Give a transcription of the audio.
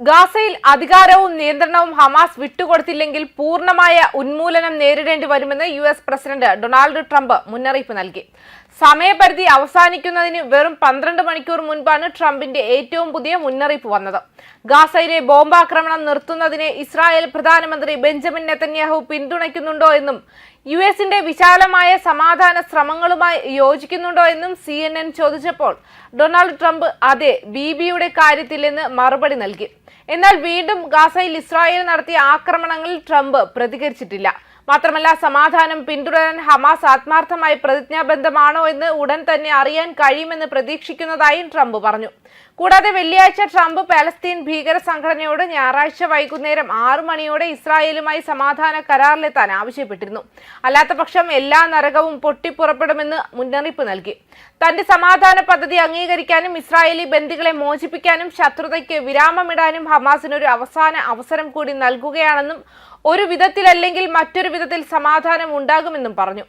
ഗാസയിൽ അധികാരവും നിയന്ത്രണവും ഹമാസ് വിട്ടുകൊടുത്തില്ലെങ്കിൽ പൂർണമായ ഉന്മൂലനം നേരിടേണ്ടി വരുമെന്ന് U S president Donald Trump മുന്നറിയിപ്പ് നൽകി. സമയപരിധി അവസാനിക്കുന്നതിന് വെറും പന്ത്രണ്ട് മണിക്കൂർ മുൻപാണ് ട്രംപിന്റെ ഏറ്റവും പുതിയ മുന്നറിയിപ്പ് വന്നത്. ഗാസയിലെ ബോംബാക്രമണം നിർത്തുന്നതിനെ ഇസ്രായേൽ പ്രധാനമന്ത്രി ബെഞ്ചമിൻ നെത്തന്യാഹു പിന്തുണയ്ക്കുന്നുണ്ടോ എന്നും യു എസിന്റെ വിശാലമായ സമാധാന ശ്രമങ്ങളുമായി യോജിക്കുന്നുണ്ടോ എന്നും സി എൻ എൻ ചോദിച്ചപ്പോൾ ഡൊണാൾഡ് ട്രംപ് അതെ ബിബിയുടെ കാര്യത്തിലെന്ന് മറുപടി നൽകി. എന്നാൽ വീണ്ടും ഗാസയിൽ ഇസ്രായേൽ നടത്തിയ ആക്രമണങ്ങളിൽ ട്രംപ് പ്രതികരിച്ചിട്ടില്ല. മാത്രമല്ല സമാധാനം പിന്തുടരാൻ ഹമാസ് ആത്മാർത്ഥമായി പ്രതിജ്ഞാബദ്ധമാണോ എന്ന് ഉടൻ തന്നെ അറിയാൻ കഴിയുമെന്ന് പ്രതീക്ഷിക്കുന്നതായും ട്രംപ് പറഞ്ഞു. കൂടാതെ വെള്ളിയാഴ്ച ട്രംപ് പാലസ്തീൻ ഭീകര സംഘടനയോട് ഞായറാഴ്ച വൈകുന്നേരം ആറു മണിയോടെ ഇസ്രായേലുമായി സമാധാന കരാറിലെത്താൻ ആവശ്യപ്പെട്ടിരുന്നു. അല്ലാത്തപക്ഷം എല്ലാ നരകവും പൊട്ടിപ്പുറപ്പെടുമെന്ന് മുന്നറിയിപ്പ് നൽകി. തന്റെ സമാധാന പദ്ധതി അംഗീകരിക്കാനും ഇസ്രായേലി ബന്ദികളെ മോചിപ്പിക്കാനും ശത്രുതയ്ക്ക് വിരാമമിടാനും ഹമാസിന് ഒരു അവസാന അവസരം കൂടി നൽകുകയാണെന്നും ഒരു വിധത്തിലല്ലെങ്കിൽ മറ്റൊരു വിധത്തിൽ സമാധാനം ഉണ്ടാകുമെന്നും പറഞ്ഞു.